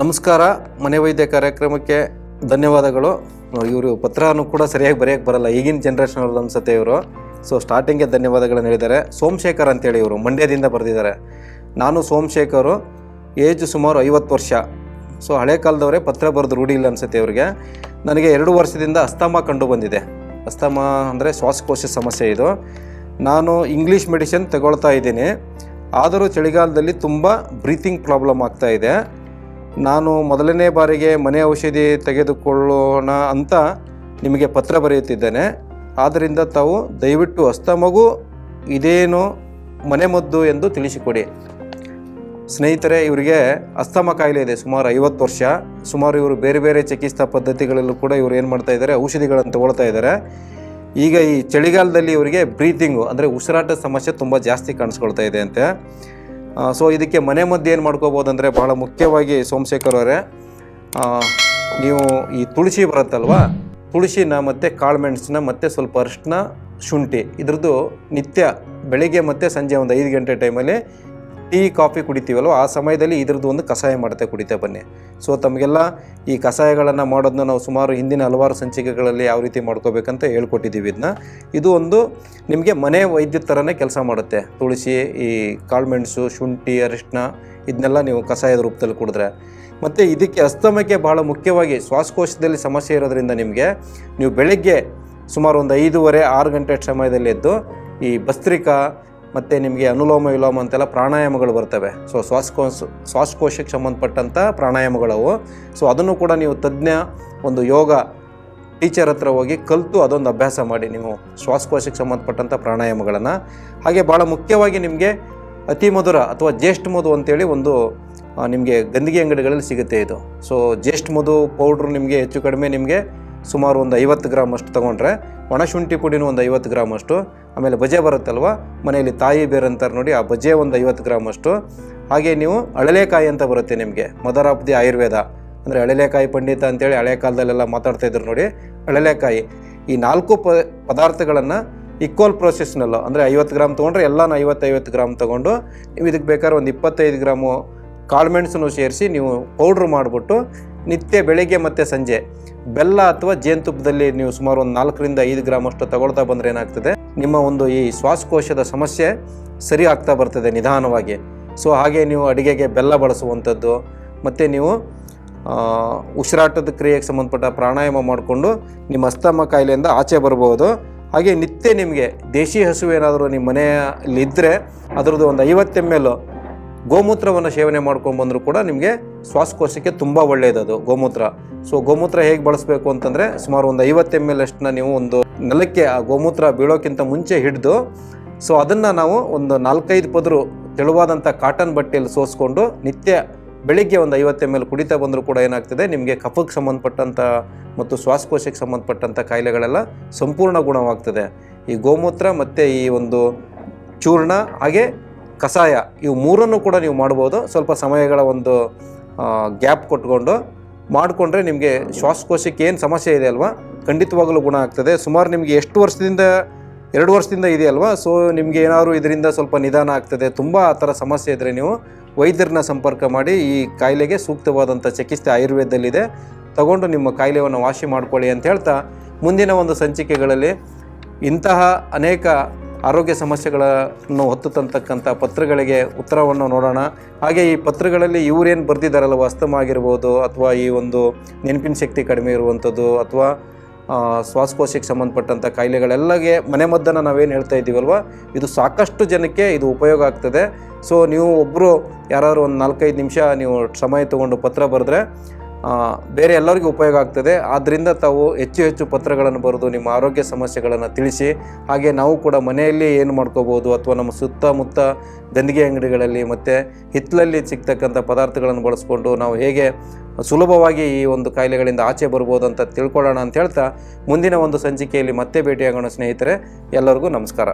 ನಮಸ್ಕಾರ. ಮನೆ ವೈದ್ಯ ಕಾರ್ಯಕ್ರಮಕ್ಕೆ ಧನ್ಯವಾದಗಳು. ಇವರು ಪತ್ರನೂ ಕೂಡ ಸರಿಯಾಗಿ ಬರೆಯೋಕ್ಕೆ ಬರಲ್ಲ. ಈಗಿನ ಜನ್ರೇಷನ್ ಅವ್ರದ್ದು ಅನ್ಸುತ್ತೆ ಇವರು. ಸೊ ಸ್ಟಾರ್ಟಿಂಗ್ಗೆ ಧನ್ಯವಾದಗಳನ್ನು ಹೇಳಿದ್ದಾರೆ. ಸೋಮಶೇಖರ್ ಅಂತೇಳಿ ಇವರು ಮಂಡ್ಯದಿಂದ ಬರೆದಿದ್ದಾರೆ. ನಾನು ಸೋಮಶೇಖರು, ಏಜ್ ಸುಮಾರು ಐವತ್ತು ವರ್ಷ. ಸೊ ಹಳೆ ಕಾಲದವರೇ ಪತ್ರ ಬರೆದು ರೂಢಿ ಇಲ್ಲ ಅನ್ಸುತ್ತೆ ಇವರಿಗೆ. ನನಗೆ ಎರಡು ವರ್ಷದಿಂದ ಅಸ್ತಮ ಕಂಡು ಬಂದಿದೆ. ಅಸ್ತಮ ಅಂದರೆ ಶ್ವಾಸಕೋಶ ಸಮಸ್ಯೆ ಇದು. ನಾನು ಇಂಗ್ಲೀಷ್ ಮೆಡಿಸಿನ್ ತಗೊಳ್ತಾ ಇದ್ದೀನಿ. ಆದರೂ ಚಳಿಗಾಲದಲ್ಲಿ ತುಂಬ ಬ್ರೀತಿಂಗ್ ಪ್ರಾಬ್ಲಮ್ ಆಗ್ತಾ ಇದೆ. ನಾನು ಮೊದಲನೇ ಬಾರಿಗೆ ಮನೆ ಔಷಧಿ ತೆಗೆದುಕೊಳ್ಳೋಣ ಅಂತ ನಿಮಗೆ ಪತ್ರ ಬರೆಯುತ್ತಿದ್ದೇನೆ. ಆದ್ದರಿಂದ ತಾವು ದಯವಿಟ್ಟು ಅಸ್ತಮಗು ಇದೇನು ಮನೆಮದ್ದು ಎಂದು ತಿಳಿಸಿಕೊಡಿ. ಸ್ನೇಹಿತರೆ, ಇವರಿಗೆ ಅಸ್ತಮ ಕಾಯಿಲೆ ಇದೆ. ಸುಮಾರು ಐವತ್ತು ವರ್ಷ. ಸುಮಾರು ಇವರು ಬೇರೆ ಬೇರೆ ಚಿಕಿತ್ಸಾ ಪದ್ಧತಿಗಳಲ್ಲೂ ಕೂಡ ಇವರು ಏನು ಮಾಡ್ತಾ ಇದ್ದಾರೆ, ಔಷಧಿಗಳನ್ನು ತಗೊಳ್ತಾ ಇದ್ದಾರೆ. ಈಗ ಈ ಚಳಿಗಾಲದಲ್ಲಿ ಇವರಿಗೆ ಬ್ರೀತಿಂಗು ಅಂದರೆ ಉಸಿರಾಟದ ಸಮಸ್ಯೆ ತುಂಬ ಜಾಸ್ತಿ ಕಾಣಿಸ್ಕೊಳ್ತಾ ಇದೆ ಅಂತೆ. ಸೊ ಇದಕ್ಕೆ ಮನೆ ಮದ್ದು ಏನು ಮಾಡ್ಕೋಬೋದು ಅಂದರೆ ಬಹಳ ಮುಖ್ಯವಾಗಿ ಸೋಮಶೇಖರ್ ಅವರೇ ನೀವು ಈ ತುಳಸಿ ಬರುತ್ತಲ್ವಾ, ತುಳಸಿನ ಮತ್ತು ಕಾಳುಮೆಣಸಿನ ಮತ್ತು ಸ್ವಲ್ಪ ಅರಿಶಿನ ಶುಂಠಿ, ಇದ್ರದ್ದು ನಿತ್ಯ ಬೆಳಿಗ್ಗೆ ಮತ್ತು ಸಂಜೆ ಒಂದು ಐದು ಗಂಟೆ ಟೈಮಲ್ಲಿ ಟೀ, ಕಾಫಿ ಕುಡಿತೀವಲ್ವ? ಆ ಸಮಯದಲ್ಲಿ ಇದ್ರದ್ದು ಒಂದು ಕಷಾಯ ಮಾಡುತ್ತೆ, ಕುಡಿತಾ ಬನ್ನಿ. ಸೊ ತಮಗೆಲ್ಲ ಈ ಕಷಾಯಗಳನ್ನು ಮಾಡೋದನ್ನ ನಾವು ಸುಮಾರು ಹಿಂದಿನ ಹಲವಾರು ಸಂಚಿಕೆಗಳಲ್ಲಿ ಯಾವ ರೀತಿ ಮಾಡ್ಕೋಬೇಕಂತ ಹೇಳ್ಕೊಟ್ಟಿದ್ದೀವಿ ಇದನ್ನ ಇದು ಒಂದು ನಿಮಗೆ ಮನೆ ವೈದ್ಯ ಥರನೇ ಕೆಲಸ ಮಾಡುತ್ತೆ. ತುಳಸಿ, ಈ ಕಾಳುಮೆಣಸು, ಶುಂಠಿ ಅರಿಶಿನ ಇದನ್ನೆಲ್ಲ ನೀವು ಕಷಾಯದ ರೂಪದಲ್ಲಿ ಕುಡಿದ್ರೆ. ಮತ್ತು ಇದಕ್ಕೆ ಅಸ್ತಮಕ್ಕೆ ಬಹಳ ಮುಖ್ಯವಾಗಿ ಶ್ವಾಸಕೋಶದಲ್ಲಿ ಸಮಸ್ಯೆ ಇರೋದ್ರಿಂದ ನಿಮಗೆ ನೀವು ಬೆಳಗ್ಗೆ ಸುಮಾರು ಒಂದು ಐದೂವರೆ, ಆರು ಗಂಟೆ ಸಮಯದಲ್ಲಿ ಎದ್ದು ಈ ಭಸ್ತ್ರಿಕಾ ಮತ್ತು ನಿಮಗೆ ಅನುಲೋಮ ವಿಲೋಮ ಅಂತೆಲ್ಲ ಪ್ರಾಣಾಯಾಮಗಳು ಬರ್ತವೆ. ಸೊ ಶ್ವಾಸಕೋಶ, ಶ್ವಾಸಕೋಶಕ್ಕೆ ಸಂಬಂಧಪಟ್ಟಂಥ ಪ್ರಾಣಾಯಾಮಗಳವು ಸೊ ಅದನ್ನು ಕೂಡ ನೀವು ತಜ್ಞ ಒಂದು ಯೋಗ ಟೀಚರ್ ಹತ್ರ ಹೋಗಿ ಕಲಿತು ಅದೊಂದು ಅಭ್ಯಾಸ ಮಾಡಿ ನೀವು ಶ್ವಾಸಕೋಶಕ್ಕೆ ಸಂಬಂಧಪಟ್ಟಂಥ ಪ್ರಾಣಾಯಾಮಗಳನ್ನು. ಹಾಗೆ ಭಾಳ ಮುಖ್ಯವಾಗಿ ನಿಮಗೆ ಅತಿ ಮಧುರ ಅಥವಾ ಜ್ಯೇಷ್ಠ ಮಧು ಅಂತೇಳಿ ಒಂದು ನಿಮಗೆ ಗಂದಿಗೆ ಅಂಗಡಿಗಳಲ್ಲಿ ಸಿಗುತ್ತೆ ಇದು. ಸೊ ಜ್ಯೇಷ್ಠ ಮಧು ಪೌಡ್ರು ನಿಮಗೆ ಹೆಚ್ಚು ಕಡಿಮೆ ನಿಮಗೆ ಸುಮಾರು ಒಂದು ಐವತ್ತು ಗ್ರಾಮ್ ಅಷ್ಟು ತೊಗೊಂಡ್ರೆ ಒಣಶುಂಠಿ ಪುಡಿನೂ ಒಂದು ಐವತ್ತು ಗ್ರಾಮ್ ಅಷ್ಟು. ಆಮೇಲೆ ಬಜೆ ಬರುತ್ತಲ್ವ? ಮನೆಯಲ್ಲಿ ತಾಯಿ ಬೇರೆ ಅಂತಾರೆ ನೋಡಿ ಆ ಬಜೆ ಒಂದು ಐವತ್ತು ಗ್ರಾಮ್ ಅಷ್ಟು. ಹಾಗೆ ನೀವು ಅಳಲೆಕಾಯಿ ಅಂತ ಬರುತ್ತೆ ನಿಮಗೆ, ಮದರ್ ಆಫ್ ದಿ ಆಯುರ್ವೇದ. ಅಂದರೆ ಅಳಲೆಕಾಯಿ ಪಂಡಿತ ಅಂತೇಳಿ ಹಳೆ ಕಾಲದಲ್ಲೆಲ್ಲ ಮಾತಾಡ್ತಾ ಇದ್ರು ನೋಡಿ, ಅಳಲೆಕಾಯಿ. ಈ ನಾಲ್ಕು ಪ, ಪದಾರ್ಥಗಳನ್ನು ಈಕ್ವಲ್ ಪ್ರೊಸೆಸ್ನಲ್ಲೋ ಅಂದರೆ ಐವತ್ತು ಗ್ರಾಮ್ ತೊಗೊಂಡ್ರೆ ಎಲ್ಲನೂ ಐವತ್ತೈವತ್ತು ಗ್ರಾಮ್ ತೊಗೊಂಡು, ನೀವು ಇದಕ್ಕೆ ಬೇಕಾದ್ರೆ ಒಂದು ಇಪ್ಪತ್ತೈದು ಗ್ರಾಮು, ಕಾಳುಮೆಣಸನ್ನು ಸೇರಿಸಿ ನೀವು ಪೌಡ್ರ್ ಮಾಡಿಬಿಟ್ಟು ನಿತ್ಯ ಬೆಳಗ್ಗೆ ಮತ್ತು ಸಂಜೆ. ಬೆಲ್ಲ ಅಥವಾ ಜೇನುತುಪ್ಪದಲ್ಲಿ ನೀವು ಸುಮಾರು ಒಂದು ನಾಲ್ಕರಿಂದ ಐದು ಗ್ರಾಮ್ ಅಷ್ಟು ತಗೊಳ್ತಾ ಬಂದರೆ ಏನಾಗ್ತದೆ? ನಿಮ್ಮ ಒಂದು ಈ ಶ್ವಾಸಕೋಶದ ಸಮಸ್ಯೆ ಸರಿ ಆಗ್ತಾ ಬರ್ತದೆ ನಿಧಾನವಾಗಿ. ಸೊ, ಹಾಗೆ ನೀವು ಅಡುಗೆಗೆ ಬೆಲ್ಲ ಬಳಸುವಂಥದ್ದು, ಮತ್ತು ನೀವು ಉಸಿರಾಟದ ಕ್ರಿಯೆಗೆ ಸಂಬಂಧಪಟ್ಟ ಪ್ರಾಣಾಯಾಮ ಮಾಡಿಕೊಂಡು ನಿಮ್ಮ ಅಸ್ತಮ ಕಾಯಿಲೆಯಿಂದ ಆಚೆ ಬರ್ಬೋದು ಹಾಗೆ ನಿತ್ಯ ನಿಮಗೆ ದೇಶಿ ಹಸುವೇನಾದರೂ ನಿಮ್ಮ ಮನೆಯಲ್ಲಿದ್ದರೆ ಅದರದ್ದು ಒಂದು ಐವತ್ತು ಎಂ ಎಲ್ ಗೋಮೂತ್ರವನ್ನು ಸೇವನೆ ಮಾಡ್ಕೊಂಡು ಬಂದರೂ ಕೂಡ ನಿಮಗೆ ಶ್ವಾಸಕೋಶಕ್ಕೆ ತುಂಬ ಒಳ್ಳೆಯದದು ಗೋಮೂತ್ರ. ಸೊ ಗೋಮೂತ್ರ ಹೇಗೆ ಬಳಸಬೇಕು ಅಂತಂದರೆ ಸುಮಾರು ಒಂದು ಐವತ್ತು ಎಂ ಎಲ್ ಅಷ್ಟನ್ನ ನೀವು ಒಂದು ನೆಲಕ್ಕೆ ಆ ಗೋಮೂತ್ರ ಬೀಳೋಕ್ಕಿಂತ ಮುಂಚೆ ಹಿಡಿದು ಸೊ ಅದನ್ನು ನಾವು ಒಂದು ನಾಲ್ಕೈದು ಪದರು ತೆಳುವಾದಂಥ ಕಾಟನ್ ಬಟ್ಟೆಯಲ್ಲಿ ಸೋಸ್ಕೊಂಡು ನಿತ್ಯ ಬೆಳಿಗ್ಗೆ ಒಂದು ಐವತ್ತು ಎಂ ಎಲ್ ಕುಡಿತಾ ಬಂದರೂ ಕೂಡ ಏನಾಗ್ತದೆ, ನಿಮಗೆ ಕಫಕ್ಕೆ ಸಂಬಂಧಪಟ್ಟಂಥ ಮತ್ತು ಶ್ವಾಸಕೋಶಕ್ಕೆ ಸಂಬಂಧಪಟ್ಟಂಥ ಕಾಯಿಲೆಗಳೆಲ್ಲ ಸಂಪೂರ್ಣ ಗುಣವಾಗ್ತದೆ. ಈ ಗೋಮೂತ್ರ ಮತ್ತು ಈ ಒಂದು ಚೂರ್ಣ ಹಾಗೆ ಕಷಾಯ, ಇವು ಮೂರನ್ನು ಕೂಡ ನೀವು ಮಾಡ್ಬೋದು. ಸ್ವಲ್ಪ ಸಮಯಗಳ ಒಂದು ಗ್ಯಾಪ್ ಕೊಟ್ಕೊಂಡು ಮಾಡಿಕೊಂಡ್ರೆ ನಿಮಗೆ ಶ್ವಾಸಕೋಶಕ್ಕೆ ಏನು ಸಮಸ್ಯೆ ಇದೆ ಅಲ್ವಾ? ಖಂಡಿತವಾಗಲೂ ಗುಣ ಆಗ್ತದೆ. ಸುಮಾರು ನಿಮಗೆ ಎಷ್ಟು ವರ್ಷದಿಂದ, ಎರಡು ವರ್ಷದಿಂದ ಇದೆಯಲ್ವಾ ಸೊ ನಿಮಗೆ ಏನಾದರೂ ಇದರಿಂದ ಸ್ವಲ್ಪ ನಿಧಾನ ಆಗ್ತದೆ. ತುಂಬ ಆ ಥರ ಸಮಸ್ಯೆ ಇದ್ದರೆ ನೀವು ವೈದ್ಯರನ್ನ ಸಂಪರ್ಕ ಮಾಡಿ ಈ ಕಾಯಿಲೆಗೆ ಸೂಕ್ತವಾದಂಥ ಚಿಕಿತ್ಸೆ ಆಯುರ್ವೇದದಲ್ಲಿದೆ. ತಗೊಂಡು ನಿಮ್ಮ ಕಾಯಿಲೆಯನ್ನು ವಾಸಿ ಮಾಡ್ಕೊಳ್ಳಿ ಅಂತ ಹೇಳ್ತಾ ಮುಂದಿನ ಒಂದು ಸಂಚಿಕೆಗಳಲ್ಲಿ ಇಂತಹ ಅನೇಕ ಆರೋಗ್ಯ ಸಮಸ್ಯೆಗಳನ್ನು ಹೊತ್ತು ತಂತಕ್ಕಂಥ ಪತ್ರಗಳಿಗೆ ಉತ್ತರವನ್ನು ನೋಡೋಣ. ಹಾಗೆ ಈ ಪತ್ರಗಳಲ್ಲಿ ಇವರೇನು ಬರೆದಿದ್ದಾರಲ್ಲ ವಾಸ್ತವ ಆಗಿರ್ಬೋದು ಅಥವಾ ಈ ಒಂದು ನೆನಪಿನ ಶಕ್ತಿ ಕಡಿಮೆ ಇರುವಂಥದ್ದು ಅಥವಾ ಶ್ವಾಸಕೋಶಕ್ಕೆ ಸಂಬಂಧಪಟ್ಟಂಥ ಕಾಯಿಲೆಗಳೆಲ್ಲಗೆ ಮನೆಮದ್ದನ್ನು ನಾವೇನು ಹೇಳ್ತಾ ಇದ್ದೀವಲ್ವ? ಇದು ಸಾಕಷ್ಟು ಜನಕ್ಕೆ ಇದು ಉಪಯೋಗ ಆಗ್ತದೆ. ಸೊ, ನೀವು ಒಬ್ಬರು ಯಾರಾದ್ರು ಒಂದು ನಾಲ್ಕೈದು ನಿಮಿಷ ನೀವು ಸಮಯ ತೊಗೊಂಡು ಪತ್ರ ಬರೆದ್ರೆ ಬೇರೆ ಎಲ್ಲರಿಗೂ ಉಪಯೋಗ ಆಗ್ತದೆ. ಆದ್ದರಿಂದ ತಾವು ಹೆಚ್ಚು ಹೆಚ್ಚು ಪತ್ರಗಳನ್ನು ಬರೆದು ನಿಮ್ಮ ಆರೋಗ್ಯ ಸಮಸ್ಯೆಗಳನ್ನು ತಿಳಿಸಿ, ಹಾಗೆ ನಾವು ಕೂಡ ಮನೆಯಲ್ಲಿ ಏನು ಮಾಡ್ಕೋಬೋದು ಅಥವಾ ನಮ್ಮ ಸುತ್ತಮುತ್ತ ಗಂದಿಗೆ ಅಂಗಡಿಗಳಲ್ಲಿ ಮತ್ತು ಹಿತ್ತಲಲ್ಲಿ ಸಿಗ್ತಕ್ಕಂಥ ಪದಾರ್ಥಗಳನ್ನು ಬಳಸ್ಕೊಂಡು ನಾವು ಹೇಗೆ ಸುಲಭವಾಗಿ ಈ ಒಂದು ಕಾಯಿಲೆಗಳಿಂದ ಆಚೆ ಬರ್ಬೋದು ಅಂತ ತಿಳ್ಕೊಳ್ಳೋಣ ಅಂತ ಹೇಳ್ತಾ ಮುಂದಿನ ಒಂದು ಸಂಚಿಕೆಯಲ್ಲಿ ಮತ್ತೆ ಭೇಟಿಯಾಗೋಣ ಸ್ನೇಹಿತರೆ. ಎಲ್ಲರಿಗೂ ನಮಸ್ಕಾರ.